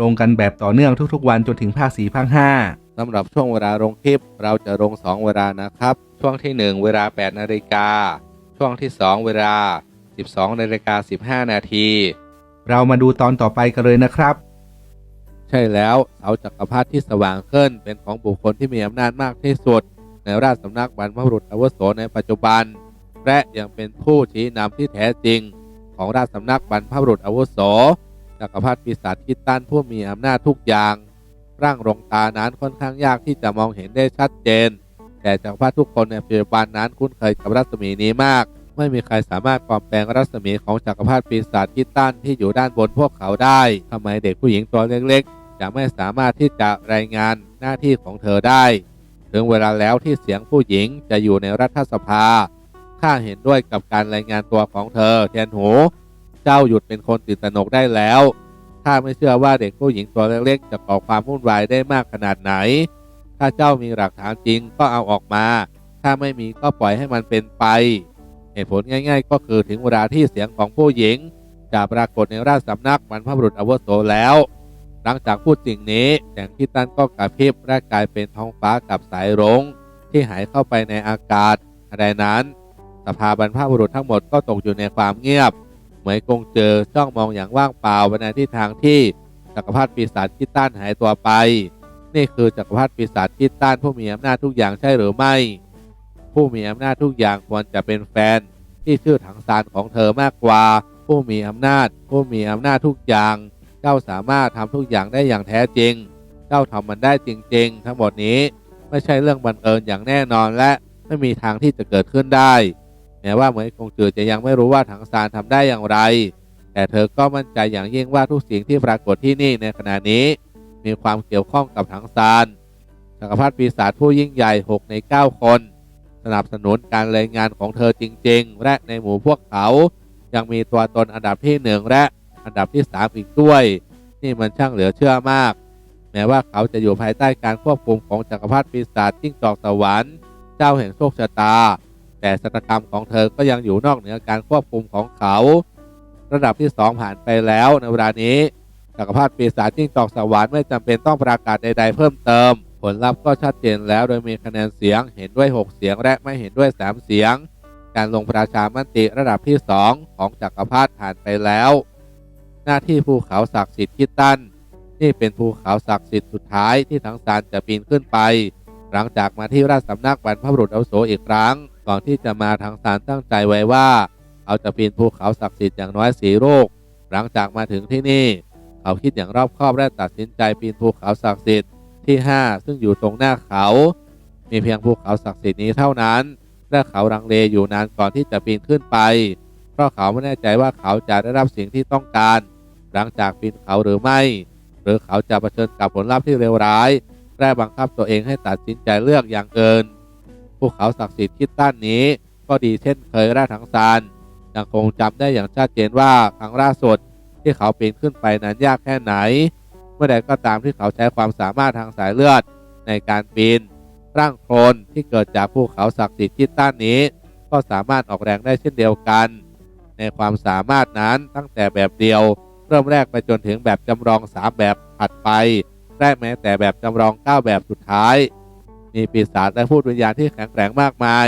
ลงกันแบบต่อเนื่องทุกๆ วันจนถึงภาคสี่ภาคห้าสำหรับช่วงเวลาลงคลิป เราจะลง 2 เวลานะครับ ช่วงทีหนึ่1 เวลา 8 นาฬิกา ช่วงที่ 2 เวลา 12 นาฬิกา 15 นาที เรามาดูตอนต่อไปกันเลยนะครับ ใช่แล้วเสาจักรพรรดิที่สว่างขึ้น เป็นของบุคคลที่มีอำนาจมากที่สุด ในราชสำนักบรรพบุรุษอาวุโสในปัจจุบัน และยังเป็นผู้ชี้นำที่แท้จริง ของราชสำนักบรรพบุรุษอาวุโส จักรพรรดิปีศาจคิดตันผู้มีอำนาจทุกอย่าง ร่างรงตานั้นค่อนข้างยากที่จะมองเห็นได้ชัดเจน แต่จักรพรรดิทุกคนในปัจจุบันนั้นคุ้นเคยกับรัศมีนี้มาก ไม่มีใครสามารถปลอมแปลงรัศมีของจักรพรรดิปีศาจคิดตันที่อยู่ด้านบนพวกเขาได้ทำไมเด็กผู้หญิงตัวเล็กๆ จะไม่สามารถที่จะรายงานหน้าที่ของเธอได้ ถึงเวลาแล้วที่เสียงผู้หญิงจะอยู่ในรัฐสภาข้าเห็นด้วยกับการรายงานตัวของเธอเทียนหู เจ้าหยุดเป็นคนตื่นตระหนกได้แล้วข้าไม่เชื่อว่าเด็กผู้หญิงตัวเล็กๆจะก่อความวุ่นวายได้มากขนาดไหน ถ้าเจ้ามีหลักฐานจริงก็เอาออกมา ถ้าไม่มีก็ปล่อยให้มันเป็นไป เหตุผลง่าย ๆ ก็คือถึงเวลาที่เสียงของผู้หญิงจะปรากฏในราชสำนักบรรพบุรุษอวุโสแล้ว หลังจากพูดสิ่งนี้แสงที่ตั้นก็กระพริบและกลายเป็นท้องฟ้ากับสายรุ้งที่หายเข้าไปในอากาศอะไรนั้น สภาบรรพบุรุษทั้งหมดก็ตกอยู่ในความเงียบ เหมยกงเจอจ้องมองอย่างว่างเปล่าไปในที่ทางที่จักรพรรดิปีศาจคิดต้านหายตัวไป นี่คือจักรพรรดิปีศาจคิดต้านผู้มีอำนาจทุกอย่างใช่หรือไม่ ผู้มีอำนาจทุกอย่างควรจะเป็นแฟน ที่ชื่อถังซานของเธอมากกว่า ผู้มีอำนาจ ผู้มีอำนาจทุกอย่าง เจ้าสามารถทำทุกอย่างได้อย่างแท้จริง เจ้าทำมันได้จริง ๆ ทั้งหมดนี้ไม่ใช่เรื่องบังเอิญอย่างแน่นอนและไม่มีทางที่จะเกิดขึ้นได้ แม้ว่าเหมยคงจือจะยังไม่รู้ว่าถังซานทำได้อย่างไร แต่เธอก็มั่นใจอย่างยิ่งว่าทุกสิ่งที่ปรากฏที่นี่ในขณะนี้ มีความเกี่ยวข้องกับถังซานจักรพรรดิปีศาจผู้ยิ่งใหญ่ 6 ใน 9 คน สนับสนุนการรายงานของเธอจริง ๆ และในหมู่พวกเขา ยังมีตัวตนอันดับที่1และอันดับที่3อีกด้วยนี่มันช่างเหลือเชื่อมาก แม้ว่าเขาจะอยู่ภายใต้การควบคุมของจักรพรรดิปีศาจจิ้งจอกสวรรค์เจ้าแห่งโชคชะตา แต่ชะตากรรมของเธอก็ยังอยู่นอกเหนือการควบคุมของเขา ระดับที่ 2 ผ่านไปแล้วในเวลานี้จักรพรรดิปีศาจจิ้งจอกสวรรค์ไม่จำเป็นต้องประกาศใดๆเพิ่มเติม ผลลัพธ์ก็ชัดเจนแล้วโดยมีคะแนนเสียงเห็นด้วย 6 เสียงและไม่เห็นด้วย 3 เสียง การลงประชามติระดับที่ 2 ของจักรพรรดิผ่านไปแล้ว หน้าที่ภูเขาศักดิ์สิทธิ์คิดตันนี่เป็นภูเขาศักดิ์สิทธิ์สุดท้ายที่ทั้งซานจะปีนขึ้นไป หลังจากมาที่ราชสำนักบรรพบุรุษอาโสอีกครั้ง ก่อนที่จะมาทางซานตั้งใจไว้ว่า เขาจะปีนภูเขาศักดิ์สิทธิ์อย่างน้อยสีโรคหลังจากมาถึงที่นี่ เขาคิดอย่างรอบคอบและตัดสินใจปีนภูเขาศักดิ์สิทธิ์ที่ 5 ซึ่งอยู่ตรงหน้าเขา มีเพียงภูเขาศักดิ์สิทธิ์นี้เท่านั้นและเขาลังเลอยู่นานก่อนที่จะปีนขึ้นไป เพราะเขาไม่แน่ใจว่าเขาจะได้รับสิ่งที่ต้องการ หลังจากปีนเขาหรือไม่ หรือเขาจะเผชิญกับผลลัพธ์ที่เลวร้ายและบังคับตัวเองให้ตัดสินใจเลือกอย่างเกิน ภูเขาศักดิ์สิทธิ์คิดต้านนี้ ก็ดีเช่นเคยราทั้งซานยังคงจำได้อย่างชัดเจนว่าครั้งล่าสุดที่เขาปีนขึ้นไปนั้นยากแค่ไหน เมื่อใดก็ตามที่เขาใช้ความสามารถทางสายเลือดในการปีน ร่างโคลนที่เกิดจากภูเขาศักดิ์สิทธิ์คิดต้านนี้ ก็สามารถออกแรงได้เช่นเดียวกัน ในความสามารถนั้นตั้งแต่แบบเดียว เริ่มแรกไปจนถึงแบบจำลอง 3 แบบถัดไปและแม้แต่แบบจำลอง 9 แบบสุดท้าย มีปีศาจและพูดวิญญาณที่แข็งแกร่งมากมาย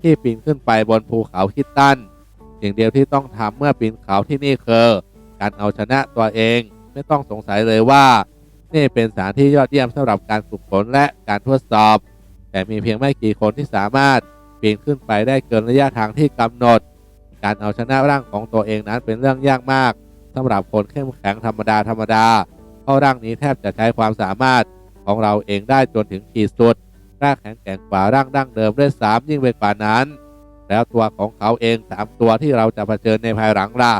ที่ปีนขึ้นไปบนภูเขาคิดตันสิ่งเดียวที่ต้องทำเมื่อปีนเขาที่นี่คือการเอาชนะตัวเองไม่ต้องสงสัยเลยว่า นี่เป็นสถานที่ยอดเยี่ยมสำหรับการฝึกฝนและการทดสอบ แต่มีเพียงไม่กี่คนที่สามารถปีนขึ้นไปได้เกินระยะทางที่กำหนด การเอาชนะร่างของตัวเองนั้นเป็นเรื่องยากมากสำหรับคนเข้มแข็งธรรมดาธรรมดาเพราะร่างนี้แทบจะใช้ความสามารถของเราเองได้จนถึงขีดสุด ร่างแข็งแกร่งกว่าร่างดั้งเดิมด้วยสามยิ่งไปกว่านั้น แล้วตัวของเขาเองสามตัวที่เราจะเผชิญในภายหลังล่ะ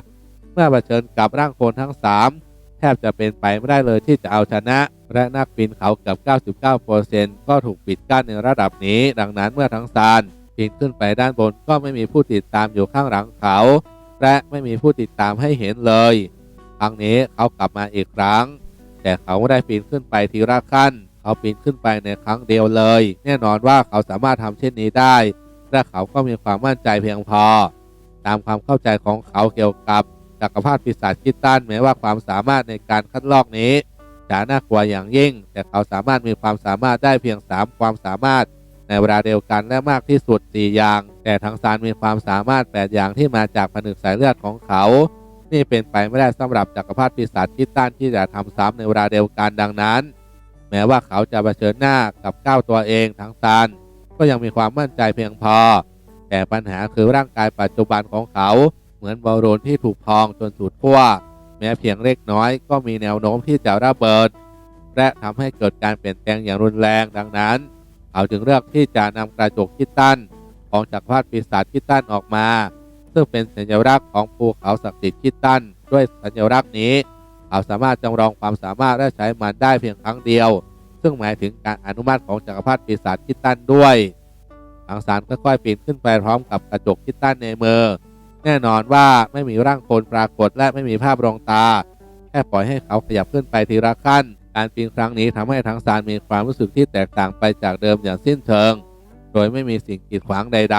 เมื่อเผชิญกับร่างคนทั้งสามแทบจะเป็นไปไม่ได้เลยที่จะเอาชนะ และนักปีนเขาเกือบ 99%ก็ถูกปิดกั้นในระดับนี้ ดังนั้นเมื่อทั้งซานปีนขึ้นไปด้านบนก็ไม่มีผู้ติดตามอยู่ข้างหลังเขา และไม่มีผู้ติดตามให้เห็นเลย ครั้งนี้เขากลับมาอีกครั้ง แต่เขาไม่ได้ปีนขึ้นไปทีละขั้น เขาปีนขึ้นไปในครั้งเดียวเลย แน่นอนว่าเขาสามารถทำเช่นนี้ได้และเขาก็มีความมั่นใจเพียงพอ ตามความเข้าใจของเขาเกี่ยวกับจักรพรรดิปีศาจคิดตันแม้ว่าความสามารถในการคัดลอกนี้จะน่ากลัวอย่างยิ่ง แต่เขาสามารถมีความสามารถได้เพียง 3 ความสามารถ ในเวลาเดียวกันและมากที่สุด 4 อย่าง แต่ทั้งซานมีความสามารถ 8 อย่างที่มาจากผนึกสายเลือดของเขา นี่เป็นไปไม่ได้สำหรับจักรพรรดิปีศาจคิดตันที่จะทำซ้ำในเวลาเดียวกันดังนั้น แม้ว่าเขาจะเผชิญหน้ากับก้าวตัวเองทั้งซานก็ยังมีความมั่นใจเพียงพอ แต่ปัญหาคือร่างกายปัจจุบันของเขา เหมือนบอลลูนที่ถูกพองจนสุดขั้วแม้เพียงเล็กน้อยก็มีแนวโน้มที่จะระเบิด และทำให้เกิดการเปลี่ยนแปลงอย่างรุนแรงดังนั้น เขาจึงเลือกที่จะนำกระจกคิดตันของจักรพรรดิปีศาจคิดตันออกมา ซึ่งเป็นสัญลักษณ์ของภูเขาศักดิ์สิทธิ์คิดตันด้วยสัญลักษณ์นี้ เขาสามารถจำลองความสามารถและใช้มันได้เพียงครั้งเดียว ซึ่งหมายถึงการอนุมัติของจักรพรรดิปีศาจคิดตันด้วยทางสารค่อยๆปีนขึ้นไปพร้อมกับกระจกคิดตันในมือแน่นอนว่าไม่มีร่างคนปรากฏและไม่มีภาพรองตา แค่ปล่อยให้เขาขยับขึ้นไปทีละขั้น การปีนครั้งนี้ทำให้ทั้งซานมีความรู้สึกที่แตกต่างไปจากเดิมอย่างสิ้นเชิง โดยไม่มีสิ่งกีดขวางใด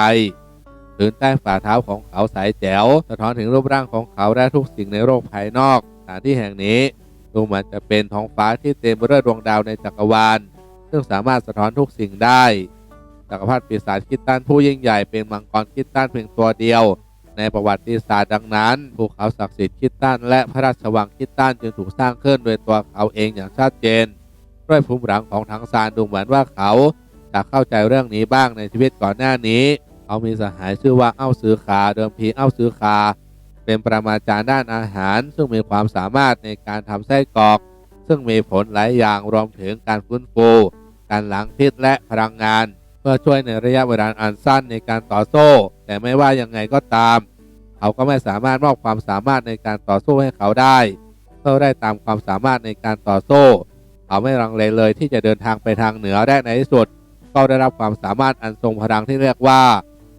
ๆพื้นใต้ฝ่าเท้าของเขาใสแจ๋ว สะท้อนถึงรูปร่างของเขาและทุกสิ่งในโลกภายนอกานที่แห่งนี้ดูเหมือนจะเป็นท้องฟ้าที่เต็มไปด้วยดวงดาวในจักรวาล ซึ่งสามารถสะท้อนทุกสิ่งได้ จักรพรรดิปีศาจคิดตันผู้ยิ่งใหญ่เป็นมังกรคิดตันเพียงตัวเดียว ในประวัติศาสตร์ดังนั้นภูเขาศักดิ์สิทธิ์คิดตันและพระราชวังคิดตันจึงถูกสร้างขึ้นโดยตัวเขาเองอย่างชัดเจน ด้วยภูมิหลังของทั้งซานดูเหมือนว่าเขาจะเข้าใจเรื่องนี้บ้างในชีวิตก่อนหน้านี้ เขามีสหายชื่อว่าเอ้าซื้อขาเดิมทีเอ้าซื้อขา เป็นปรมาจารย์ด้านอาหาร ซึ่งมีความสามารถในการทำไส้กรอก ซึ่งมีผลหลายอย่างรวมถึงการฟื้นฟู การหล้างพิษและพลังงาน เพื่อช่วยในระยะเวลาอันสั้นในการต่อสู้ แต่ไม่ว่ายังไงก็ตาม เขาก็ไม่สามารถมอบความสามารถในการต่อสู้ให้เขาได้เพื่อได้ตามความสามารถในการต่อสู้ เขาไม่ลังเลเลยที่จะเดินทางไปทางเหนือและในที่สุดก็ได้รับความสามารถอันทรงพลังที่เรียกว่า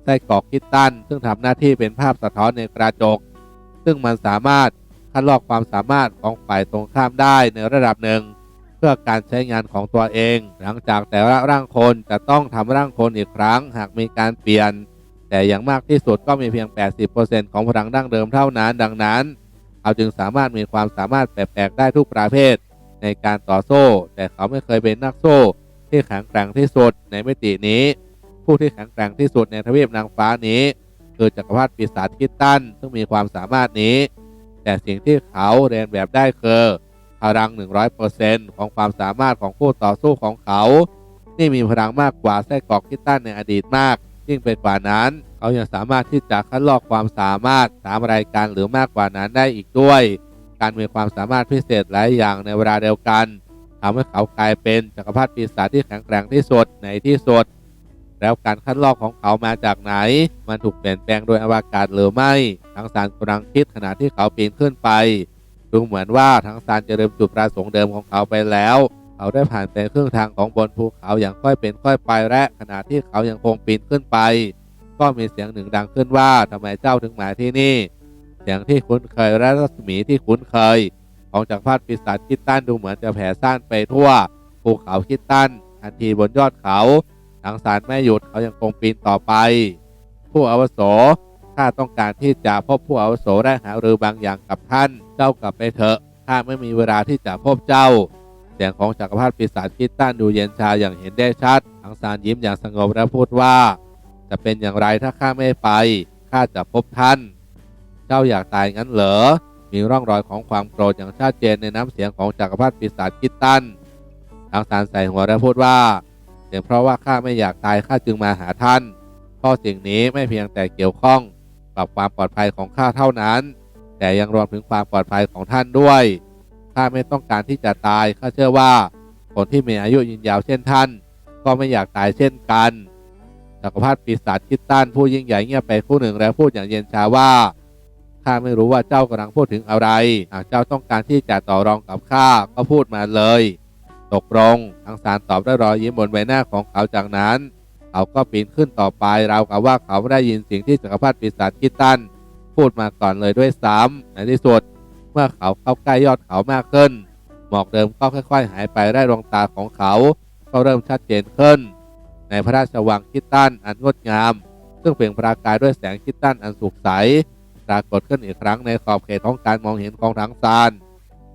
ไส้กรอกคิดตัน ซึ่งทำหน้าที่เป็นภาพสะท้อนในกระจก ซึ่งมันสามารถคัดลอกความสามารถของฝ่ายตรงข้ามได้ในระดับหนึ่ง เพื่อการใช้งานของตัวเอง หลังจากแต่ละร่างคนจะต้องทำร่างคนอีกครั้งหากมีการเปลี่ยน แต่อย่างมากที่สุดก็มีเพียง 80%ของพลังดั้งเดิมเท่านั้น ดังนั้น เขาจึงสามารถมีความสามารถแปลกๆได้ทุกประเภท ในการต่อสู้แต่เขาไม่เคยเป็นนักสู้ที่แข็งแกร่งที่สุดในมิตินี้ ผู้ที่แข็งแกร่งที่สุดในทวีปนางฟ้านี้ คือจักรพรรดิปีศาจคิดตันซึ่งมีความสามารถนี้ แต่สิ่งที่เขาเรียนแบบได้คือพลัง 100%ของความสามารถของคู่ต่อสู้ของเขานี่มีพลังมากกว่าไส้กรอกคิดตันในอดีตมากยิ่งไปกว่านั้น เขายังสามารถที่จะคัดลอกความสามารถสามรายการหรือมากกว่านั้นได้อีกด้วย การมีความสามารถพิเศษหลายอย่างในเวลาเดียวกันทำให้เขากลายเป็นจักรพรรดิปีศาจที่แข็งแกร่งที่สุดในที่สุด แล้วการคัดลอกของเขามาจากไหน มันถูกเปลี่ยนแปลงโดยอวกาศหรือไม่ ทั้งสารกำลังคิดขณะที่เขาปีนขึ้นไป ดูเหมือนว่าทั้งซานจะลืมจุดประสงค์เดิมของเขาไปแล้ว เขาได้ผ่านไปครึ่งทางของบนภูเขาอย่างค่อยเป็นค่อยไปและขณะที่เขายังคงปีนขึ้นไป ก็มีเสียงหนึ่งดังขึ้นว่าทำไมเจ้าถึงมาที่นี่ เสียงที่คุ้นเคยและรัศมีที่คุ้นเคย ของจักรพรรดิปีศาจคิดตันดูเหมือนจะแผ่ซ่านไปทั่วภูเขาคิดตันทันทีบนยอดเขา ทางสารไม่หยุดเขายังคงปีนต่อไป ผู้อาวุโสข้าต้องการที่จะพบผู้อาวุโสได้หารือบางอย่างกับท่าน เจ้ากลับไปเถอะข้าไม่มีเวลาที่จะพบเจ้า เสียงของจักรพรรดิปีศาจคิดตันดูเย็นชาอย่างเห็นได้ชัดทางสารยิ้มอย่างสงบและพูดว่า จะเป็นอย่างไรถ้าข้าไม่ไปข้าจะพบท่าน เจ้าอยากตายงั้นเหรอมีร่องรอยของความโกรธอย่างชัดเจนในน้ำเสียงของจักรพรรดิปีศาจคิดตันทางสารใส่หัวและพูดว่า เป็นเพราะว่าข้าไม่อยากตายข้าจึงมาหาท่านเพราะสิ่งนี้ไม่เพียงแต่เกี่ยวข้องกับความปลอดภัยของข้าเท่านั้น แต่ยังรวมถึงความปลอดภัยของท่านด้วยข้าไม่ต้องการที่จะตายข้าเชื่อว่าคนที่มีอายุยืนยาวเช่นท่าน ก็ไม่อยากตายเช่นกันจักรพรรดิปีศาจคิดตันผู้ยิ่งใหญ่เงียบไปผู้หนึ่งแล้วพูดอย่างเย็นชาว่าข้าไม่รู้ว่าเจ้ากำลังพูดถึงอะไร หากเจ้าต้องการที่จะต่อรองกับข้าก็พูดมาเลย ตกลงทั้งสารตอบด้วยรอยยิ้มบนใบหน้าของเขาจากนั้น เขาก็ปีนขึ้นต่อไปราวกับว่าเขาไม่ได้ยินสิ่งที่จักรพรรดิปีศาจคิดตันพูดมาก่อนเลยด้วยซ้ำในที่สุดเมื่อเขาเข้าใกล้ยอดเขามากขึ้น หมอกเดิมก็ค่อยๆ หายไปได้ดวงตาของเขา ก็เริ่มชัดเจนขึ้น ในพระราชวังคิดตันอันงดงาม ซึ่งเปล่งประกายด้วยแสงคิดตันอันสุกใสปรากฏขึ้นอีกครั้งในขอบเขตของการมองเห็นของทั้งซาน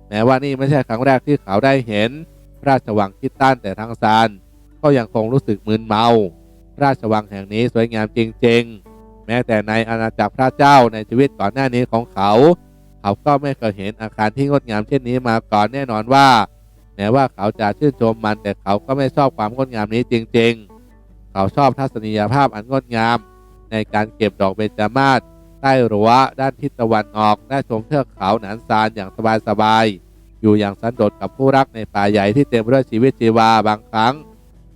แม้ว่านี่ไม่ใช่ครั้งแรกที่เขาได้เห็น ระราชวังคิดตันแต่ทั้งซานก็ยังคงรู้สึกมึนเมาพระราชวังแห่งนี้สวยงามจริงๆ แม้แต่ในอาณาจักรพระเจ้าในชีวิตก่อนหน้านี้ของเขา เขาก็ไม่เคยเห็นอาคารที่งดงามเช่นนี้มาก่อนแน่นอนว่า แม้ว่าเขาจะชื่นชมมันแต่เขาก็ไม่ชอบความงดงามนี้จริง ๆ เขาชอบทัศนียภาพอันงดงาม ในการเก็บดอกเบญจมาศใต้รั้วด้านทิศตะวันออกได้ชมเทือกเขาหนานซานอย่างสบายๆ อยู่อย่างสันโดษกับผู้รักในป่าใหญ่ที่เต็มไปด้วยชีวิตชีวาบางครั้ง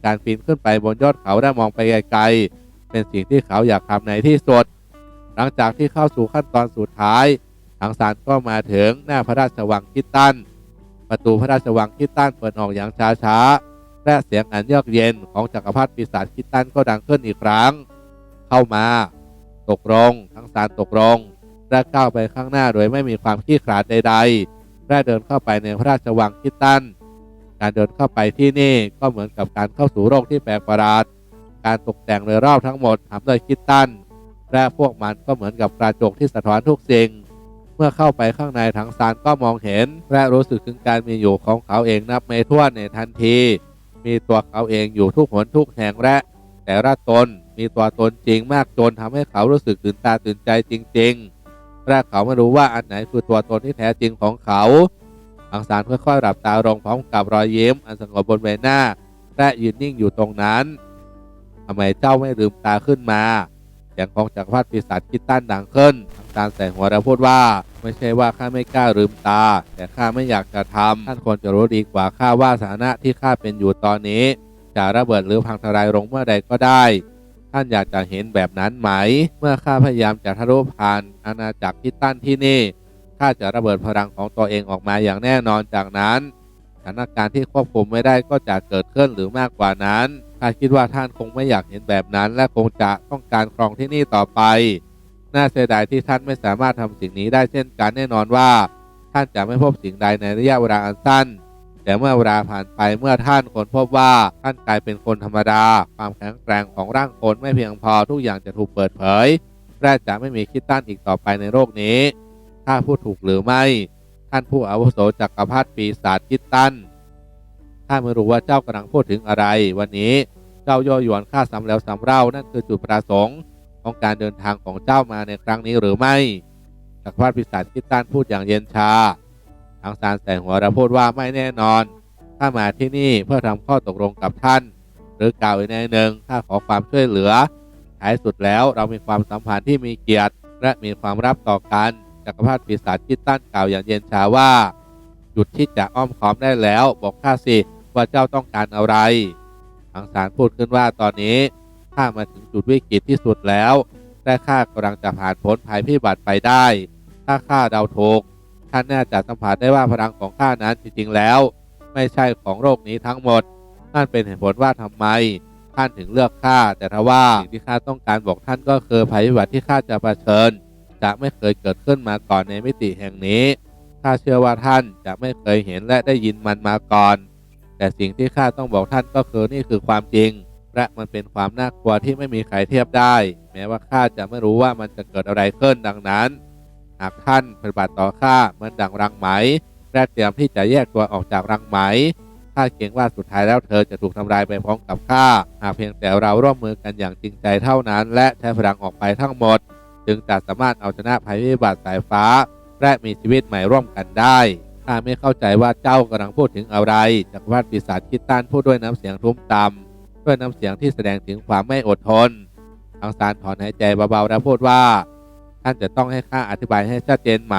การปีนขึ้นไปบนยอดเขาได้มองไปไกลๆเป็นสิ่งที่เขาอยากทำในที่สุดหลังจากที่เข้าสู่ขั้นตอนสุดท้ายทางสารก็มาถึงหน้าพระราชวังคิดตัน ประตูพระราชวังคิดตันเปิดออกอย่างช้าๆ และเสียงอันเยือกเย็นของจักรพรรดิปีศาจคิดตันก็ดังขึ้นอีกครั้ง เข้ามา ตกลงทั้งสารตกลงและก้าวไปข้างหน้าโดยไม่มีความขี้ขลาดใด ๆ และเดินเข้าไปในพระราชวังคิดตัน การเดินเข้าไปที่นี่ก็เหมือนกับการเข้าสู่โลกที่แปลกประหลาด การตกแต่งโดยรอบทั้งหมดทำโดยคิดตัน และพวกมันก็เหมือนกับกระจกที่สะท้อนทุกสิ่ง เมื่อเข้าไปข้างในถังซานก็มองเห็น และรู้สึกถึงการมีอยู่ของเขาเองนับไม่ถ้วนในทันที มีตัวเขาเองอยู่ทุกหนทุกแห่งและแต่ละตนมีตัวตนจริงมากจนทำให้เขารู้สึกตื่นตาตื่นใจจริง ๆ และเขาไม่รู้ว่าอันไหนคือตัวตนที่แท้จริงของเขาอังสารค่อยๆหลับตาลงพร้อมกับรอยยิ้ม อันสงบบนใบหน้า และยืนนิ่งอยู่ตรงนั้นทำไมเจ้าไม่ลืมตาขึ้นมาเสียงของจักรพรรดิปีศาจคิดตันดังขึ้นอังสารใส่หัวแล้วพูดว่า ไม่ใช่ว่าข้าไม่กล้าลืมตา แต่ข้าไม่อยากจะทำท่านควรจะรู้ดีกว่าข้าว่าสถานะที่ข้าเป็นอยู่ตอนนี้ จะระเบิดหรือพังทลายลงเมื่อใดก็ได้ ท่านอยากจะเห็นแบบนั้นไหม เมื่อข้าพยายามจะทะลุผ่านอาณาจักรที่ตั้นที่นี่ข้าจะระเบิดพลังของตัวเองออกมาอย่างแน่นอนจากนั้นสถานการณ์ที่ควบคุมไม่ได้ก็จะเกิดขึ้นหรือมากกว่านั้นข้าคิดว่าท่านคงไม่อยากเห็นแบบนั้น และคงจะต้องการครองที่นี่ต่อไป น่าเสียดายที่ท่านไม่สามารถทำสิ่งนี้ได้เช่นกันแน่นอนว่า ท่านจะไม่พบสิ่งใดในระยะเวลาอันสั้น แต่เมื่อเวลาผ่านไปเมื่อท่านคนพบว่าท่านกลายเป็นคนธรรมดา ความแข็งแกร่งของร่างคนไม่เพียงพอทุกอย่างจะถูกเปิดเผยและจะไม่มีคิดต้านอีกต่อไปในโลกนี้ ถ้าพูดถูกหรือไม่ ท่านผู้อาวุโสจักรพรรดิปีศาจคิดตันถ้าไม่รู้ว่าเจ้ากำลังพูดถึงอะไร วันนี้เจ้าย่อหยวนข้าซ้ำแล้วซ้ำเล่านั่นคือจุดประสงค์ของการเดินทางของเจ้ามาในครั้งนี้หรือไม่จักรพรรดิปีศาจคิดตันพูดอย่างเย็นชา ทางสารแต่หัวเราพูดว่าไม่แน่นอนถ้ามาที่นี่เพื่อทำข้อตกลงกับท่าน หรือกล่าวอีกในหนึ่งถ้าขอความช่วยเหลือท้ายสุดแล้วเรามีความสัมพันธ์ที่มีเกียรติ และมีความรับต่อกันจักรพรรดิปีศาจคิดตั้นกล่าวอย่างเย็นชาว่า หยุดที่จะอ้อมค้อมได้แล้ว บอกข้าสิว่าเจ้าต้องการอะไรทางสารพูดขึ้นว่าตอนนี้ข้ามาถึงจุดวิกฤตที่สุดแล้วและข้ากำลังจะผ่านพ้นภัยพิบัติไปได้ ถ้าข้าเดาถูก ท่านน่าจะสัมผัสได้ว่าพลังของข้านั้นจริงๆแล้ว ไม่ใช่ของโลกนี้ทั้งหมด นั่นเป็นเหตุผลว่าทำไมท่านถึงเลือกข้าแต่ทว่าสิ่งที่ข้าต้องการบอกท่านก็คือภัยพิบัติที่ข้าจะเผชิญ จะไม่เคยเกิดขึ้นมาก่อนในมิติแห่งนี้ข้าเชื่อว่าท่านจะไม่เคยเห็นและได้ยินมันมาก่อน แต่สิ่งที่ข้าต้องบอกท่านก็คือนี่คือความจริง และมันเป็นความน่ากลัวที่ไม่มีใครเทียบได้ แม้ว่าข้าจะไม่รู้ว่ามันจะเกิดอะไรขึ้นดังนั้น หากท่านปฏิบัติต่อข้าเหมือนดังรังไหมและเตรียมที่จะแยกตัวออกจากรังไหมข้าเกรงว่าสุดท้ายแล้วเธอจะถูกทำลายไปพร้อมกับข้าหากเพียงแต่เราร่วมมือกันอย่างจริงใจเท่านั้น และใช้พลังออกไปทั้งหมด จึงจะสามารถเอาชนะภัยพิบัติสายฟ้า และมีชีวิตใหม่ร่วมกันได้ข้าไม่เข้าใจว่าเจ้ากำลังพูดถึงอะไรจักรวรรดิปีศาจคิดตันพูดด้วยน้ำเสียงทุ้มต่ำด้วยน้ำเสียงที่แสดงถึงความไม่อดทนทางสารถอนหายใจเบาๆแล้วพูดว่า ท่านจะต้องให้ข้าอธิบายให้ชัดเจนไหม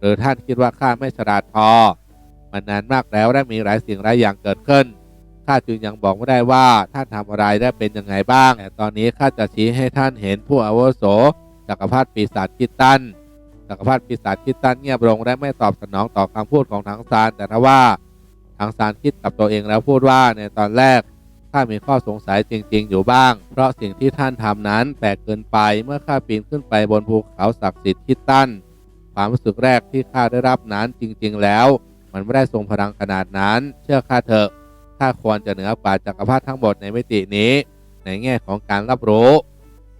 หรือท่านคิดว่าข้าไม่ฉลาดพอมันนานมากแล้วและมีหลายสิ่งหลายอย่างเกิดขึ้นข้าจึงยังบอกไม่ได้ว่าท่านทำอะไรได้เป็นยังไงบ้าง แต่ตอนนี้ข้าจะชี้ให้ท่านเห็นผู้อาวุโสจักรพรรดิปีศาจกิตตันจักรพรรดิปีศาจคิดตันเงียบลงและไม่ตอบสนองต่อคำพูดของทางซานแต่ทว่าทางซานคิดกับตัวเองแล้วพูดว่าในตอนแรก ข้ามีข้อสงสัยจริง ๆ อยู่บ้าง เพราะสิ่งที่ท่านทำนั้นแปลกเกินไปเมื่อข้าปีนขึ้นไปบนภูเขาศักดิ์สิทธิ์คิดตันความรู้สึกแรกที่ข้าได้รับนั้นจริง ๆ แล้ว มันไม่ได้ทรงพลังขนาดนั้น เชื่อข้าเถอะข้าควรจะเหนือกว่าจักรพรรดิทั้งหมดในมิตินี้ ในแง่ของการรับรู้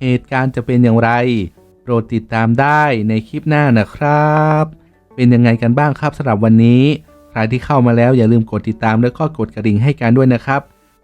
เหตุการณ์จะเป็นอย่างไร โปรดติดตามได้ในคลิปหน้านะครับ เป็นยังไงกันบ้างครับสำหรับวันนี้ ใครที่เข้ามาแล้วอย่าลืมกดติดตามแล้วก็กดกระดิ่งให้กันด้วยนะครับ